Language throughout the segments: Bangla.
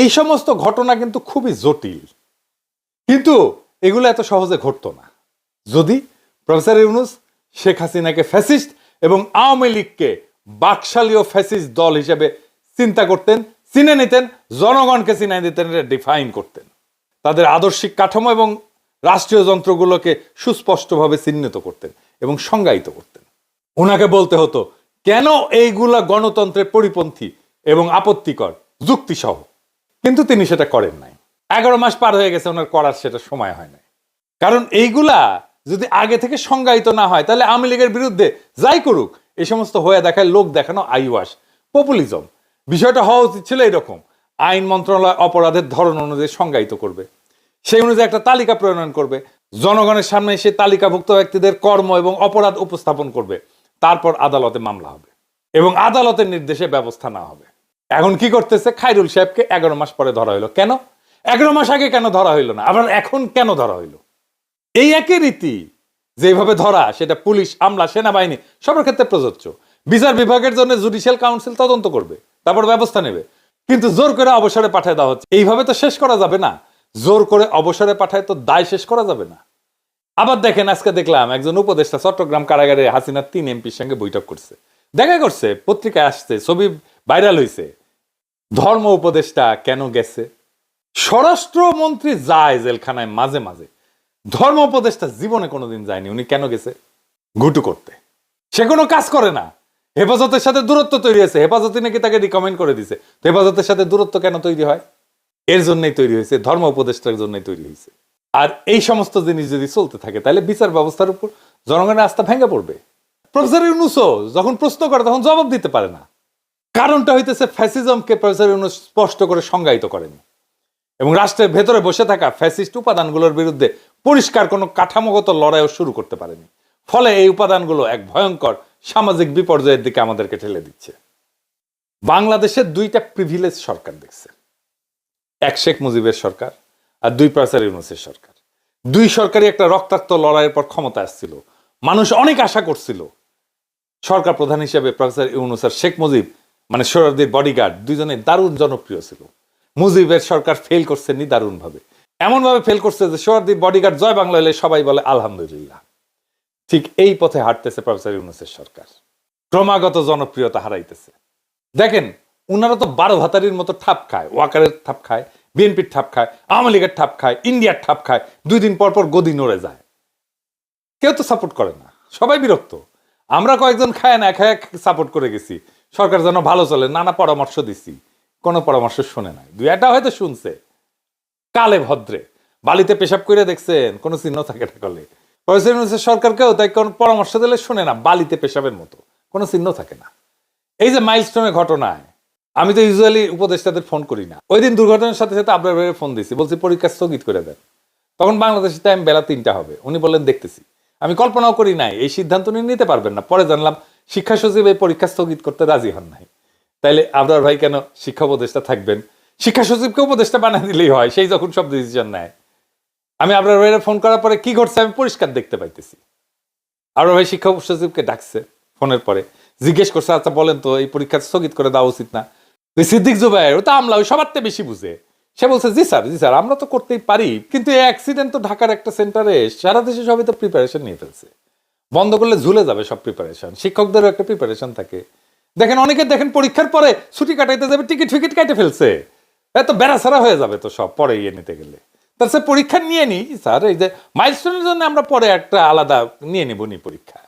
এই সমস্ত ঘটনা কিন্তু খুবই জটিল। কিন্তু এগুলো এত সহজে ঘটতো না। যদি প্রফেসর ইউনুস, শেখ হাসিনাকে ফ্যাসিস্ট এবং আওয়ামী লীগকে বাকশালীয় ফ্যাসিস্ট দল হিসেবে চিন্তা করতেন, চিনে নিতেন, জনগণকে চিনে দিতেন এটা ডিফাইন করতেন। তাদের আদর্শিক কাঠামো এবং রাষ্ট্রীয় যন্ত্রগুলোকে সুস্পষ্টভাবে চিহ্নিত করতেন এবং সংজ্ঞায়িত করতেন। ওনাকে বলতে হতো, কেন এইগুলা গণতন্ত্রের পরিপন্থী এবং আপত্তিকর? যুক্তিসহ। কিন্তু তিনি সেটা করেন নাই। এগারো মাস পার হয়ে গেছে, ওনার করার সেটা সময় হয় নাই। কারণ এইগুলা যদি আগে থেকে সংজ্ঞায়িত না হয়, তাহলে আওয়ামী লীগের বিরুদ্ধে যাই করুক, এই সমস্ত হয়ে দেখায়, লোক দেখানো আইওয়াস পপুলিজম বিষয়টা হওয়া উচিত ছিল এরকম, আইন মন্ত্রণালয় অপরাধের ধরন অনুযায়ী সংজ্ঞায়িত করবে। সেই অনুযায়ী একটা তালিকা প্রণয়ন করবে। জনগণের সামনে সেই তালিকাভুক্ত ব্যক্তিদের কর্ম এবং অপরাধ উপস্থাপন করবে। তারপর আদালতে মামলা হবে এবং আদালতের নির্দেশে ব্যবস্থা না হবে। এখন কি করতেছে? খাইরুল সাহেবকে এগারো মাস পরে ধরা হইল। কেন? এগারো মাস আগে কেন ধরা হইল না? আবার এখন কেন ধরা হইল? এই একই রীতি যেভাবে ধরা, সেটা পুলিশ, আমলা, সেনাবাহিনী, সবার ক্ষেত্রে প্রযোজ্য। বিচার বিভাগের জন্য জুডিশিয়াল কাউন্সিল তদন্ত করবে, তারপর ব্যবস্থা নেবে। কিন্তু জোর করে অবসরে পাঠায় দেওয়া হচ্ছে। এইভাবে তো শেষ করা যাবে না। জোর করে অবসরে পাঠায় তো দায় শেষ করা যাবে না। আবার দেখেন, আজকে দেখলাম একজন উপদেষ্টা চট্টগ্রাম কারাগারে হাসিনার তিন এমপির সঙ্গে বৈঠক করছে। দেখা করছে, পত্রিকায় আসছে, ছবি ভাইরাল হয়েছে ধর্ম উপদেষ্টা কেন গেছে? স্বরাষ্ট্রমন্ত্রী যায় জেলখানায় মাঝে মাঝে। ধর্ম উপদেষ্টা জীবনে কোনোদিন যায়নি, উনি কেন গেছে? গুটু করতে। সে কোনো কাজ করে না। হেফাজতের সাথে দূরত্ব তৈরি হয়েছে। হেফাজতে নাকি তাকে রিকমেন্ড করে দিছে। তো হেফাজতের সাথে দূরত্ব কেন তৈরি হয়? এর জন্যই তৈরি হয়েছে, ধর্ম উপদেষ্টার জন্যই তৈরি হয়েছে। আর এই সমস্ত জিনিস যদি চলতে থাকে, তাহলে বিচার ব্যবস্থার উপর জনগণের আস্থা ভেঙে পড়বে। প্রফেসর ইউনুসও যখন প্রশ্ন করে, তখন জবাব দিতে পারে না। কারণটা হইতেছে ফ্যাসিজমকে প্রফেসর ইউনুস স্পষ্ট করে সংজ্ঞায়িত করেনি এবং রাষ্ট্রের ভেতরে বসে থাকা ফ্যাসিস্ট উপাদানগুলোর বিরুদ্ধে পরিষ্কার কোনো কাঠামোগত লড়াইও শুরু করতে পারেনি। ফলে এই উপাদানগুলো এক ভয়ঙ্কর সামাজিক বিপর্যয়ের দিকে আমাদেরকে ঠেলে দিচ্ছে। বাংলাদেশের দুইটা প্রিভিলেজ সরকার দেখছে। এক শেখ মুজিবের সরকার আর দুই প্রফেসর ইউনুসের সরকার। দুই সরকারই একটা রক্তাক্ত লড়াইয়ের পর ক্ষমতা আসছিল। মানুষ অনেক আশা করছিল। সরকার প্রধান হিসেবে প্রফেসর ইউনুস আর শেখ মুজিব মানে সৌরদীর বডিগার্ড দুজনে দারুণ জনপ্রিয় ছিল। মুজিবের সরকার ফেল করছে নি দারুণ ভাবে ফেল করছে যে সৌরদীর বডিগার্ড জয় বাংলা এলে সবাই বলে, আলহামদুলিল্লাহ। ঠিক এই পথে হাঁটতেছে প্রফেসর ইউনুসের সরকার। ক্রমাগত জনপ্রিয়তা হারাইতেছে। দেখেন, উনারা তো বারো ভাতারির মতো ঠাপ খায়, ওয়াকারের ঠাপ খায়, বিএনপির ঠাপ খায়, আওয়ামী লীগের ঠাপ খায়, ইন্ডিয়ার ঠাপ খায়, দুই দিন পর পর গদি নড়ে যায়। কেউ তো সাপোর্ট করে না। সবাই বিরক্ত। আমরা কয়েকজন খায় না খায় সাপোর্ট করে গেছি। সরকার যেন ভালো চলে, নানা পরামর্শ দিছি, কোনো পরামর্শ শুনে নাই। দুই একটা হয়তো শুনছে, কালে ভদ্রে, বালিতে পেশাব করে দেখছেন, কোনো চিহ্ন থাকে না কলে। প্রফেসর সরকারকেও, তাই কোনো পরামর্শ দিলে শুনে না, বালিতে পেশাবের মতো, কোনো চিহ্ন থাকে না। এই যে মাইলস্টোনের ঘটনায়, আমি তো ইউজুয়ালি উপদেষ্টাদের ফোন করি না। ওই দিন দুর্ঘটনার সাথে সাথে আপনার ফোন দিছি, বলছি পরীক্ষা স্থগিত করে দেন। তখন বাংলাদেশের টাইম বেলা তিনটা হবে, উনি বললেন, দেখতেছি। আমি কল্পনাও করি নাই, এই সিদ্ধান্ত উনি নিতে পারবেন না। পরে জানলাম শিক্ষা সচিব এই পরীক্ষা স্থগিত করতে রাজি হন নাই। তাইলে আবরার ভাই কেন শিক্ষা উপদেষ্টা থাকবেন? শিক্ষা সচিবকে উপদেষ্টা বানিয়ে দিলেই হয়, সেই যখন সব ডিসিশন নেয়। আমি আবরার ভাইয়ের ফোন করার পরে কি ঘটছে আমি পরিষ্কার দেখতে পাইতেছি। আবরার ভাই শিক্ষা সচিবকে ডাকছে ফোনের পরে। জিজ্ঞেস করছে আচ্ছা বলেন তো, এই পরীক্ষা স্থগিত করে দেওয়া উচিত না? সিদ্দিক জুবাইর ও তো আমলা ওই সবার বেশি বুঝে। সে বলছে, জি স্যার জি স্যার, আমরা তো করতেই পারি, কিন্তু এই অ্যাক্সিডেন্ট তো ঢাকার একটা সেন্টারে সারা দেশে সবাই তো প্রিপারেশন নিয়ে ফেলছে। বন্ধ করলে ঝুলে যাবে সব প্রিপারেশন শিক্ষকদেরও একটা প্রিপারেশন থাকে। দেখেন, অনেকে দেখেন পরীক্ষার পরে ছুটি কাটাইতে যাবে টিকিট ফিকিট কাটে ফেলছে। এত বেড়াছাড়া হয়ে যাবে তো সব পরে ইয়ে নিতে গেলে। তার সে পরীক্ষা নিয়ে নি, স্যার, এই যে মাইলস্টোনের জন্য আমরা পরে একটা আলাদা নিয়ে নিব নি পরীক্ষা।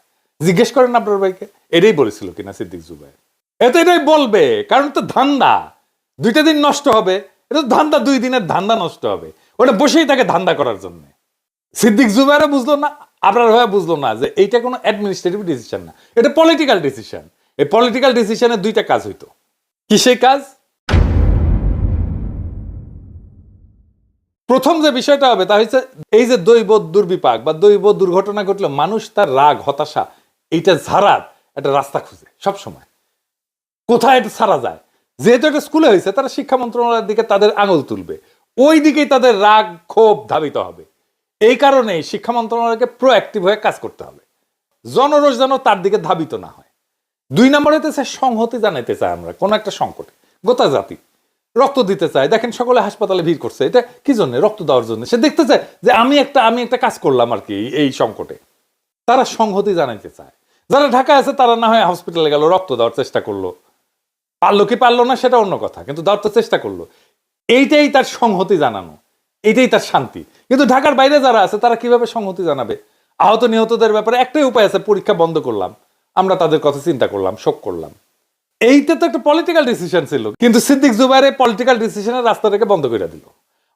জিজ্ঞেস করেন আপনার ভাইকে, এটাই বলেছিল কিনা সিদ্দিক জুবাই এত এটাই বলবে, কারণ তো ধান্দা। দুইটা দিন নষ্ট হবে এটা ধান্দা, দুই দিনের ধান্দা নষ্ট হবে। ওটা বসেই থাকে ধান্দা করার জন্য। সিদ্দিক জুবাইরও বুঝলো না আপনার ভাই বুঝলো না যে এইটা কোনো অ্যাডমিনিস্ট্রেটিভ ডিসিশন না, এটা পলিটিক্যাল ডিসিশন এই পলিটিক্যাল ডিসিশনে দুইটা কাজ হইতো। কি সেই কাজ? প্রথম যে বিষয়টা হবে তা হচ্ছে এই যে দৈব দুর্বিপাক বা দৈব দুর্ঘটনা ঘটলে মানুষ তার রাগ, হতাশা, এইটা ঝাড়ার একটা রাস্তা খুঁজে সব সময় কোথায় এটা ছাড়া যায়? যেহেতু এটা স্কুলে হয়েছে তারা শিক্ষা মন্ত্রণালয়ের দিকে তাদের আঙুল তুলবে। ওই দিকেই তাদের রাগ, ক্ষোভ ধাবিত হবে। এই কারণে শিক্ষা মন্ত্রণালয়কে প্রোঅ্যাক্টিভ হয়ে কাজ করতে হবে। জনরোষ যেন তার দিকে ধাবিত না হয়। দুই নম্বর হইতেছে সংহতি জানাইতে চাই আমরা, কোন একটা সংকটে। গোটা জাতি রক্ত দিতে চায়। দেখেন সকলে হাসপাতালে ভিড় করছে। এটা কি জন্য? রক্ত দেওয়ার জন্য। সে দেখতে চায় যে আমি একটা আমি একটা কাজ করলাম আর কি এই সংকটে। তারা সংহতি জানাইতে চায়। যারা ঢাকা আছে তারা না হয় হসপিটালে গেল, রক্ত দেওয়ার চেষ্টা করল। পারল কি পারল না সেটা অন্য কথা, কিন্তু দেওয়ার তো চেষ্টা করল। এইটাই তার সংহতি জানানো। এইটাই তার শান্তি। কিন্তু ঢাকার বাইরে যারা আছে, তারা কীভাবে সংহতি জানাবে? আহত নিহতদের ব্যাপারে একটাই উপায় আছে, পরীক্ষা বন্ধ করলাম। আমরা তাদের কথা চিন্তা করলাম, শোক করলাম। এইটা তো একটা পলিটিক্যাল ডিসিশন ছিল। কিন্তু সিদ্দিক জুবাইর এই পলিটিক্যাল ডিসিশনের রাস্তাটাকে বন্ধ করে দিল।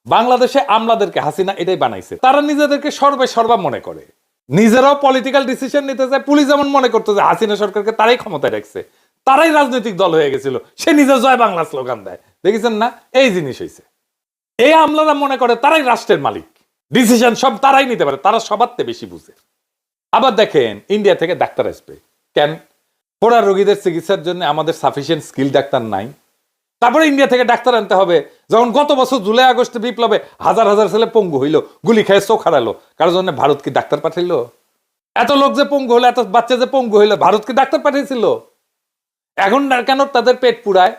বাংলাদেশে আমলাদেরকে হাসিনা এটাই বানাইছে। তারা নিজেদেরকে সর্বে সর্বা মনে করে। নিজেরাও পলিটিক্যাল ডিসিশন নিতে চায়। পুলিশ যেমন মনে করতো যে হাসিনা সরকারকে তারাই ক্ষমতায় রাখছে। তারাই রাজনৈতিক দল হয়ে গেছিল। সে নিজে জয় বাংলা স্লোগান দেয়। দেখেছেন না? এই জিনিস হয়েছে এই আমলারা মনে করে তারাই রাষ্ট্রের মালিক। ডিসিশন সব তারাই নিতে পারে, তারা সবার চেয়ে বেশি বুঝে। আবার দেখেন ইন্ডিয়া থেকে ডাক্তার আসবে। কেন? পোড়া রোগীদের চিকিৎসার জন্য আমাদের সাফিসিয়েন্ট স্কিল ডাক্তার নাই। তারপরে ইন্ডিয়া থেকে ডাক্তার আনতে হবে। যখন গত বছর জুলাই, আগস্টে বিপ্লবে হাজার হাজার ছেলে পঙ্গু হইল, গুলি খেয়ে, চোখ হারালো। কারোর জন্য ভারত কি ডাক্তার পাঠাইলো? এত লোক যে পঙ্গু হলো, এত বাচ্চা যে পঙ্গু হইল, ভারত কি ডাক্তার পাঠিয়েছিল এখন কেন তাদের পেট পুরায়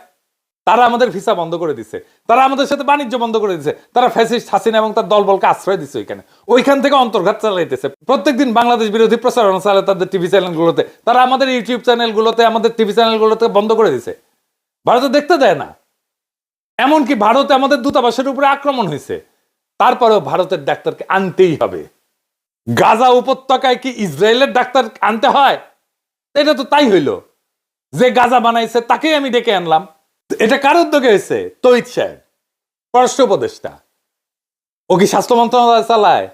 তারা আমাদের ভিসা বন্ধ করে দিছে। তারা আমাদের সাথে বাণিজ্য বন্ধ করে দিছে। তারা ফ্যাসিস্ট হাসিনা এবং তার দলবলকে আশ্রয় দিছে ওইখানে। ওইখান থেকে অন্তর্ঘাত চালাইতেছে। প্রত্যেকদিন বাংলাদেশ বিরোধী প্রচারণা চালায় তাদের টিভি চ্যানেলগুলোতে, তারা আমাদের ইউটিউব চ্যানেলগুলোতে, আমাদের টিভি চ্যানেলগুলোতে বন্ধ করে দিছে। ভারতে দেখতে দেয় না। এমনকি ভারতে আমাদের দূতাবাসের উপরে আক্রমণ হয়েছে। তারপরেও ভারতের ডাক্তারকে আনতেই হবে। গাজা উপত্যকায় কি ইসরায়েলের ডাক্তার আনতে হয়? এটা তো তাই হইল। যে গাজা বানাইছে, তাকেই আমি ডেকে আনলাম। এটা কার উদ্যোগে হয়েছে? তৈত সাহেব, পররাষ্ট্র উপদেষ্টা। ও কি স্বাস্থ্য মন্ত্রণালয় চালায়?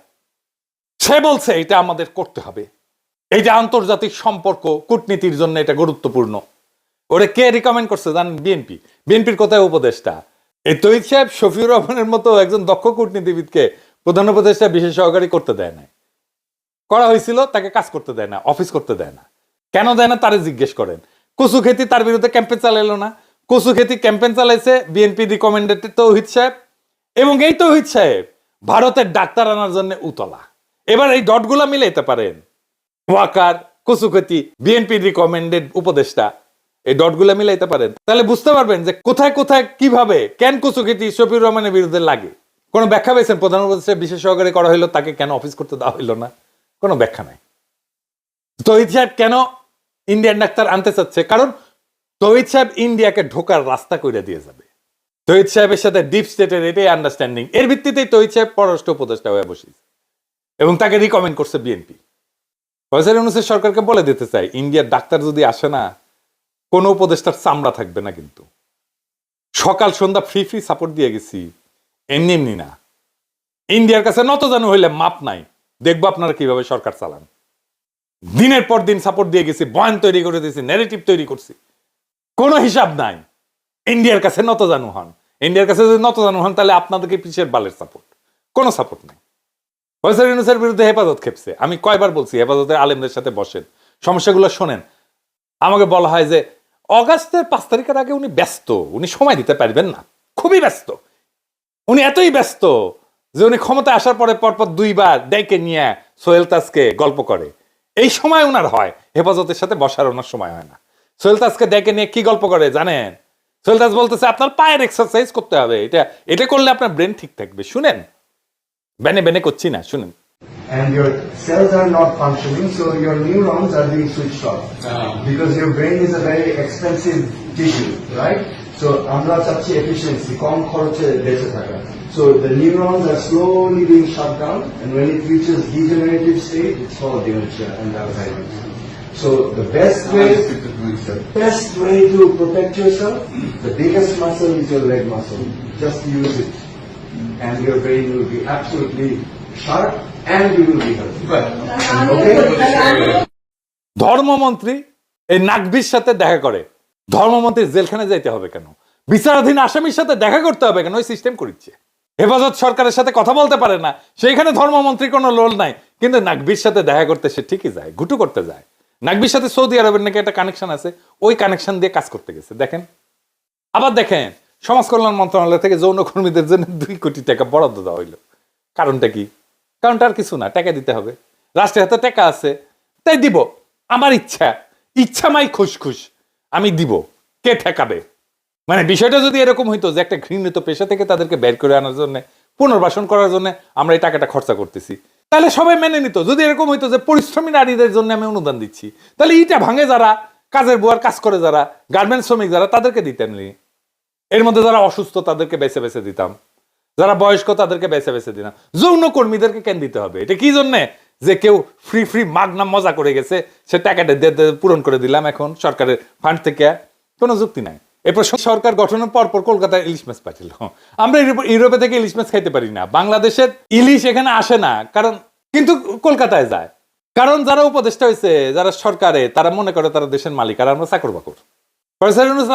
সে বলছে এটা আমাদের করতে হবে। এইটা আন্তর্জাতিক সম্পর্ক, কূটনীতির জন্য এটা গুরুত্বপূর্ণ। ওরে কে রিকমেন্ড করছে জানেন বিএনপি বিএনপির কোথায় উপদেষ্টা? এই তৈত সাহেব শফিউর রহমানের মতো একজন দক্ষ কূটনীতিবিদকে প্রধান উপদেষ্টা বিশেষ সহকারী করতে দেয় না করা হয়েছিল, তাকে কাজ করতে দেয় না, অফিস করতে দেয় না। কেন দেয় না তারে জিজ্ঞেস করেন। কচু খেতি তার বিরুদ্ধে ক্যাম্পেন চালাইলো না। কচু খেতি ক্যাম্পেন চালাইছে বিএনপি রিকমেন্ডেড তৌহিদ সাহেব। এবং এই তৌহিদ সাহেব ভারতের ডাক্তার আনার জন্য উতলা। এবার এই ডটগুলা মিলাইতে পারেন। ওয়াকার, কচুখেতি বিএনপি রিকমেন্ডেড উপদেষ্টা, এই ডটগুলা মিলাইতে পারেন। তাহলে বুঝতে পারবেন যে কোথায় কোথায় কীভাবে কেন কচুখেতি শফিউর রহমানের বিরুদ্ধে লাগে। কোনো ব্যাখ্যা পেয়েছেন? প্রধান উপদেষ্টা বিশেষ সহকারী করা হইল, তাকে কেন অফিস করতে দেওয়া হইল না? কোনো ব্যাখ্যা নাই। তহিদ সাহেব কেন ইন্ডিয়ান ডাক্তার আনতে চাচ্ছে? কারণ তহিদ সাহেব ইন্ডিয়াকে ঢোকার রাস্তা করে দিয়ে যাবে। তহিদ সাহেবের সাথে ডিপ স্টেটের এটাই আন্ডারস্ট্যান্ডিং এর ভিত্তিতেই তহিদ সাহেব পররাষ্ট্র উপদেষ্টা হয়ে বসেছে। এবং তাকে রিকমেন্ড করছে বিএনপি ফয়সাল ইউনুসের সরকারকে বলে দিতে চাই, ইন্ডিয়ার ডাক্তার যদি আসে না, কোনো উপদেষ্টার চামড়া থাকবে না কিন্তু। সকাল সন্ধ্যা ফ্রি ফ্রি সাপোর্ট দিয়ে গেছি, এমনি এমনি না। ইন্ডিয়ার কাছে নত জানু হইলে মাপ নাই। দেখব আপনারা কীভাবে সরকার চালান। দিনের পর দিন সাপোর্ট দিয়ে গেছি, বয়ান তৈরি করে দিয়েছি ন্যারেটিভ তৈরি করছি। কোনো হিসাব নাই। ইন্ডিয়ার কাছে নত জানু হন। ইন্ডিয়ার কাছে যদি নত জানু হন, তাহলে আপনাদেরকে পিছের বালের সাপোর্ট কোনো সাপোর্ট নাই। ফয়সাল ইউনুসের বিরুদ্ধে হেফাজত খেপছে। আমি কয়বার বলছি, হেফাজতের আলেমদের সাথে বসেন। সমস্যাগুলো শোনেন। আমাকে বলা হয় যে, অগাস্টের পাঁচ তারিখের আগে উনি ব্যস্ত। উনি সময় দিতে পারবেন না। খুবই ব্যস্ত। উনি এতই ব্যস্ত যে উনি ক্ষমতায় আসার পরে পরপর দুইবার ডেকে নিয়ে সোহেল তাজকে গল্প করে। এই সময় ওনার হয়। হেফাজতের সাথে বসার ওনার সময় হয় না। সোহেল তাজকে ডেকে নিয়ে কি গল্প করে জানেন সোহেল তাজ বলতেছে আপনার পায়ের এক্সারসাইজ করতে হবে এটা এটা করলে আপনার ব্রেন ঠিক থাকবে শুনেন বেনে বেনে করছি না শুনেন and your cells are not functioning, so your neurons are being switched off. Because your brain is a very expensive tissue, right? So আমরা চাচ্ছি efficiency, কম খরচে বেঁচে থাকা. So the neurons are slowly being shut down, and when it reaches degenerative state, it's called dementia and Alzheimer's. So the best way, best way to protect yourself, the biggest muscle is your leg muscle. Just use it, and your brain will be absolutely sharp, and you will be healthy. Okay? ধর্মমন্ত্রী এই নাকবির সাথে দেখা করে ধর্মমন্ত্রী জেলখানে যাইতে হবে কেন বিচারাধীন আসামির সাথে দেখা করতে হবে কেন ওই সিস্টেম করিচ্ছে হেফাজত সরকারের সাথে কথা বলতে পারে না সেইখানে ধর্মমন্ত্রী কোনো লোল নাই কিন্তু নাকবির সাথে দেখা করতে সে ঠিকই যায় ঘুটু করতে যায় নাকবির সাথে সৌদি আরবের নাকি একটা কানেকশন আছে? ওই কানেকশন দিয়ে কাজ করতে গেছে। দেখেন। আবার দেখেন, সমাজ কল্যাণ মন্ত্রণালয় থেকে যৌন কর্মীদের জন্য দুই কোটি টাকা বরাদ্দ দেওয়া হইল। কারণটা কি? কারণটা আর কিছু না, টাকা দিতে হবে। রাষ্ট্রের হাতে টাকা আছে, তাই দিব। আমার ইচ্ছা ইচ্ছা মাই খুশ খুশ আমি দিব। কে ঠেকাবে? মানে বিষয়টা যদি এরকম হইতো যে একটা ঘৃণিত পেশা থেকে তাদেরকে বের করে আনার জন্য, পুনর্বাসন করার জন্য আমরা এই টাকাটা খরচা করতেছি। তাহলে সবাই মেনে নিত। যদি এরকম হইতো যে পরিশ্রমী নারীদের জন্য আমি অনুদান দিচ্ছি, তাহলে ইটা ভাঙে যারা, কাজের বুয়ার কাজ করে যারা, গার্মেন্টস শ্রমিক যারা, তাদেরকে দিতেন নি। এর মধ্যে যারা অসুস্থ, তাদেরকে বেছে বেছে দিতাম। যারা বয়স্ক, তাদেরকে বেছে বেছে দিতাম। যৌন কর্মীদেরকে কেন দিতে হবে? এটা কি জন্যে? যে কেউ ফ্রি ফ্রি মাগনা মজা করে গেছে, সে টাকাটা পূরণ করে দিলাম এখন সরকারের ফান্ড থেকে। কোনো যুক্তি নাই। এরপর সরকার গঠনের পর পর কলকাতায় ইলিশ মাছ পাঠিল। আমরা ইউরোপে থেকে ইলিশ মাছ খাইতে পারি না। বাংলাদেশের ইলিশ এখানে আসে না। কারণ কিন্তু কলকাতায় যায়। কারণ যারা উপদেষ্টা হয়েছে যারা সরকারে, তারা মনে করে তারা দেশের মালিক আর আমরা চাকর বাকর।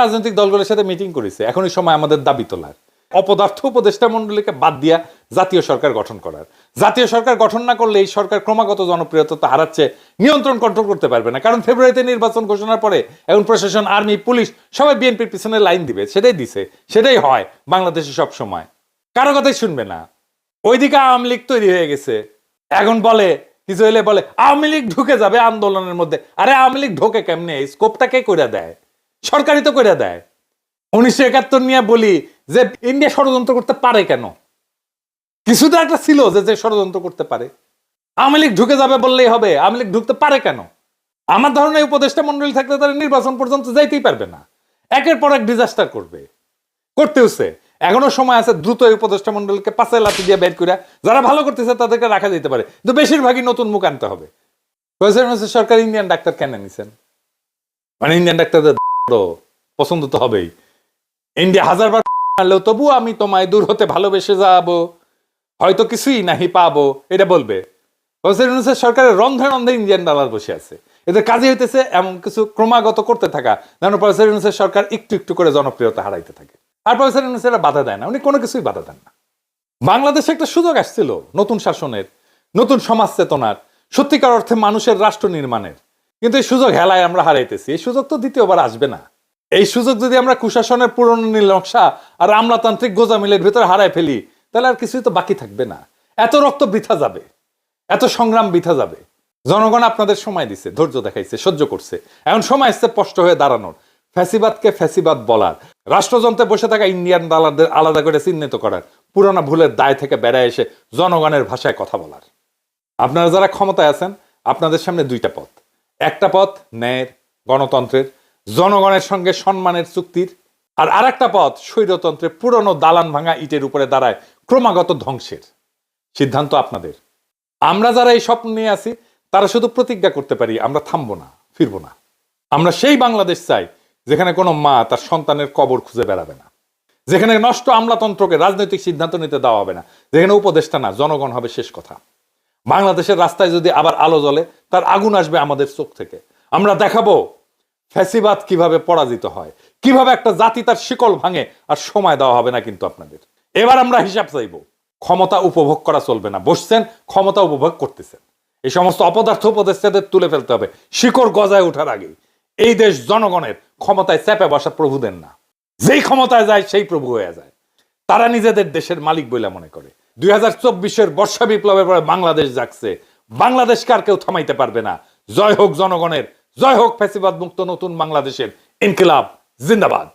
রাজনৈতিক দলগুলোর সাথে মিটিং করেছে। এখন সময় আমাদের দাবি তোলার। অপদার্থ উপদেষ্টা মন্ডলীকে বাদ দিয়া জাতীয় সরকার গঠন করার। জাতীয় সরকার গঠন না করলে এই সরকার ক্রমাগত জনপ্রিয়তা হারাচ্ছে, নিয়ন্ত্রণ কন্ট্রোল করতে পারবে না। কারণ ফেব্রুয়ারিতে নির্বাচন ঘোষণার পরে এখন প্রশাসন, আর্মি, পুলিশ সবাই বিএনপির পিছনে লাইন দিবে। সেটাই দিছে, সেটাই হয় বাংলাদেশে সব সময় কারও কথাই শুনবে না। ওইদিকে আওয়ামী লীগ তৈরি হয়ে গেছে। এখন বলে কিছু হলে বলে, আওয়ামী লীগ ঢুকে যাবে আন্দোলনের মধ্যে। আরে আওয়ামী লীগ ঢোকে কেমনে? স্কোপটা কে করে দেয়? সরকারই তো করে দেয়। উনিশশো একাত্তর নিয়ে বলি যে ইন্ডিয়া ষড়যন্ত্র করতে পারে কেন? কিছু তো একটা ছিল যে যে ষড়যন্ত্র করতে পারে। আওয়ামী লীগ ঢুকে যাবে বললেই হবে, আওয়ামী লীগ ঢুকতে পারে কেন? আমার এই উপদেষ্টা মন্ডলী থাকলে তারা নির্বাচন পর্যন্ত যাইতেই পারবে না। একের পর এক ডিজাস্টার করবে। করতেওছে এখনও সময় আছে দ্রুত এই উপদেষ্টা মন্ডলকে পাশে লাঠি দিয়ে বের করে যারা ভালো করতেছে তাদেরকে রাখা যেতে পারে। কিন্তু বেশিরভাগই নতুন মুখ আনতে হবে। সরকার ইন্ডিয়ান ডাক্তার কেন নিছেন মানে ইন্ডিয়ান ডাক্তারদের পছন্দ তো হবেই। ইন্ডিয়া হাজারবার মারলেও তবু আমি তোমায় দূর হতে ভালোবেসে যাব। হয়তো কিছুই নাহি পাবো, এটা বলবে। সরকারের রন্ধে রন্ধে ইন্ডিয়ান ডলার বসে আছে। এদের কাজে হইতেছে এমন কিছু ক্রমাগত করতে থাকা। যেন প্রফেসর ইউনূসের সরকার একটু একটু করে জনপ্রিয়তা হারাইতে থাকে। আর প্রফেসর ইউনূস বাধা দেয় না, উনি কোনো কিছুই বাধা দেন না। বাংলাদেশে একটা সুযোগ আসছিল, নতুন শাসনের, নতুন সমাজ চেতনার, সত্যিকার অর্থে মানুষের রাষ্ট্র নির্মাণের। কিন্তু এই সুযোগ হেলায় আমরা হারাইতেছি। এই সুযোগ তো দ্বিতীয়বার আসবে না। এই সুযোগ যদি আমরা কুশাসনের পুরনো নীল নকশা আর আমলাতান্ত্রিক গোজামিলের ভিতরে হারায় ফেলি, তাহলে আর কিছুই তো বাকি থাকবে না। এত রক্ত বৃথা যাবে, এত সংগ্রাম বৃথা যাবে। জনগণ আপনাদের সময় দিছে, ধৈর্য দেখাইছে, সহ্য করছে। এখন সময় এসছে স্পষ্ট হয়ে দাঁড়ানোর। ফ্যাসিবাদকে ফ্যাসিবাদ বলার। রাষ্ট্রযন্ত্রে বসে থাকা ইন্ডিয়ান দালারদের আলাদা করে চিহ্নিত করার। পুরোনো ভুলের দায় থেকে বেড়ায় এসে জনগণের ভাষায় কথা বলার। আপনারা যারা ক্ষমতায় আছেন, আপনাদের সামনে দুইটা পথ। একটা পথ ন্যায়ের, গণতন্ত্রের। জনগণের সঙ্গে সম্মানের চুক্তির আর আরেকটা পথ, স্বৈরতন্ত্রের পুরনো দালান ভাঙা ইটের উপরে দাঁড়ায় ক্রমাগত ধ্বংসের। সিদ্ধান্ত আপনাদের। আমরা যারা এই স্বপ্ন নিয়ে আছি, তারা শুধু প্রতিজ্ঞা করতে পারি, আমরা থামবো না, ফিরবো না। আমরা সেই বাংলাদেশ চাই, যেখানে কোনো মা তার সন্তানের কবর খুঁজে বেড়াবে না। যেখানে নষ্ট আমলাতন্ত্রকে রাজনৈতিক সিদ্ধান্ত নিতে দেওয়া হবে না। যেখানে উপদেষ্টা না, জনগণ হবে শেষ কথা। বাংলাদেশের রাস্তায় যদি আবার আলো জ্বলে, তার আগুন আসবে আমাদের চোখ থেকে। আমরা দেখাবো ফ্যাসিবাদ কীভাবে পরাজিত হয়? কীভাবে একটা জাতি তার শিকল ভাঙে? আর সময় দেওয়া হবে না কিন্তু আপনাদের। এবার আমরা হিসাব চাইব। ক্ষমতা উপভোগ করা চলবে না। বসছেন, ক্ষমতা উপভোগ করতেছেন। এই সমস্ত অপদার্থ উপদেষ্টাদের তুলে ফেলতে হবে। শিকড় গজায় ওঠার আগে এই দেশ জনগণের ক্ষমতায় চেপে বসা প্রভুদের না। যেই ক্ষমতায় যায়, সেই প্রভু হয়ে যায়। তারা নিজেদের দেশের মালিক বলে মনে করে। দুই হাজার চব্বিশের বর্ষা বিপ্লবের পরে বাংলাদেশ জাগছে। বাংলাদেশকে আর কেউ থামাইতে পারবে না। জয় হোক জনগণের জয় হোক ফ্যাসিবাদ মুক্ত নতুন বাংলাদেশের ইনকিলাব জিন্দাবাদ।